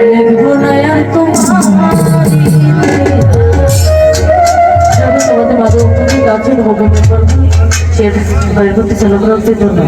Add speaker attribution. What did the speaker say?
Speaker 1: লিখব না আর তোমারি তোমাদের জন্য